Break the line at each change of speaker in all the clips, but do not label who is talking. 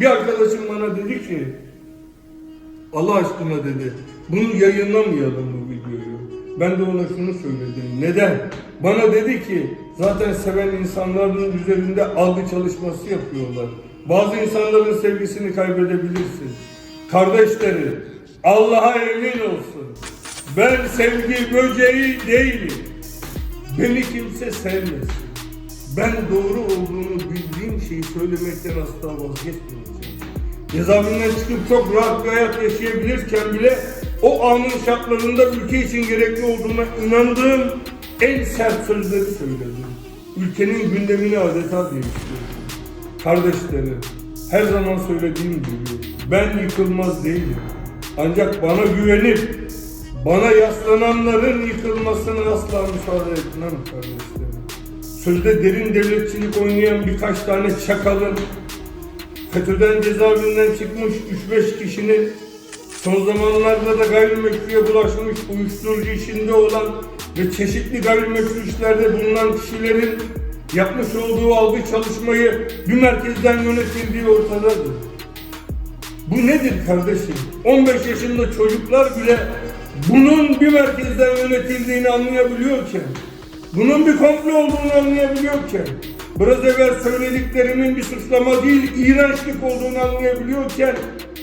Bir arkadaşım bana dedi ki Allah aşkına dedi bunu yayınlamayalım bu videoyu. Ben de ona şunu söyledim. Neden? Bana dedi ki zaten seven insanların üzerinde algı çalışması yapıyorlar. Bazı insanların sevgisini kaybedebilirsin. Kardeşleri Allah'a emin olsun. Ben sevgi böceği değilim. Beni kimse sevmesin. Ben doğru olduğunu bildiğim şeyi söylemekten asla vazgeçmeyeceğim. Cezaevinden çıkıp çok rahat bir hayat yaşayabilirken bile o anın şartlarında ülke için gerekli olduğuna inandığım en sert sözleri söyledim. Ülkenin gündemini adeta değiştirdim. Kardeşlerim, her zaman söylediğim gibi ben yıkılmaz değilim. Ancak bana güvenip bana yaslananların yıkılmasına asla müsaade etmem kardeşlerim. Sözde derin devletçilik oynayan birkaç tane çakalın FETÖ'den cezaevinden çıkmış 3-5 kişinin son zamanlarda da gayrimeşruya bulaşmış uyuşturucu işinde olan ve çeşitli gayrimeşru işlerde bulunan kişilerin yapmış olduğu algı çalışmayı bir merkezden yönetildiği ortadadır. Bu nedir kardeşim? 15 yaşında çocuklar bile bunun bir merkezden yönetildiğini anlayabiliyorken, bunun bir komplo olduğunu anlayabiliyorken, biraz evvel söylediklerimin bir suçlama değil, iğrençlik olduğunu anlayabiliyorken,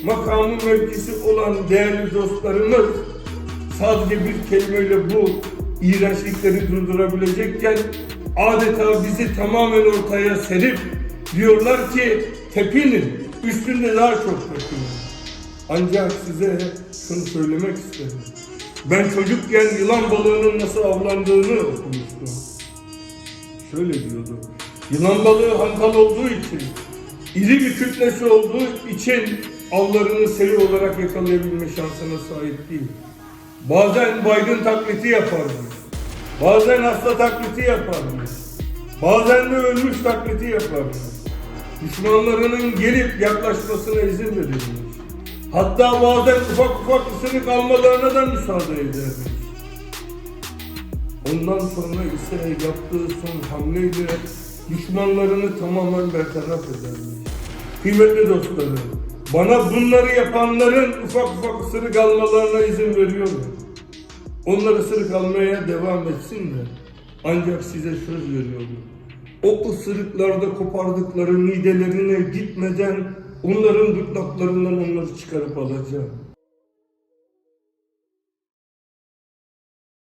makamı mevkisi olan değerli dostlarımız sadece bir kelimeyle bu iğrençlikleri durdurabilecekken adeta bizi tamamen ortaya serip diyorlar ki tepinin üstünde daha çok tepinin. Ancak size şunu söylemek isterim. Ben çocukken yılan balığının nasıl avlandığını okumuştum. Şöyle diyordu. Yılan balığı hantal olduğu için, iri bir kütlesi olduğu için avlarını seri olarak yakalayabilme şansına sahip değil. Bazen baygın taklidi yaparmış. Bazen hasta taklidi yaparmış. Bazen de ölmüş taklidi yaparmış. Düşmanlarının gelip yaklaşmasına izin verilmiş. Hatta bazen ufak ufak ısırık almalarına da müsaade edermiş. Ondan sonra ise yaptığı son hamleyle düşmanlarını tamamen bertaraf edermiş. Kıymetli dostlarım, bana bunları yapanların ufak ufak ısırık almalarına izin veriyorum. Onlar ısırık almaya devam etsinler. Ancak size söz veriyorum. O ısırıklarda kopardıkları midelerine gitmeden onların gırtlaklarından onları çıkarıp alacağım.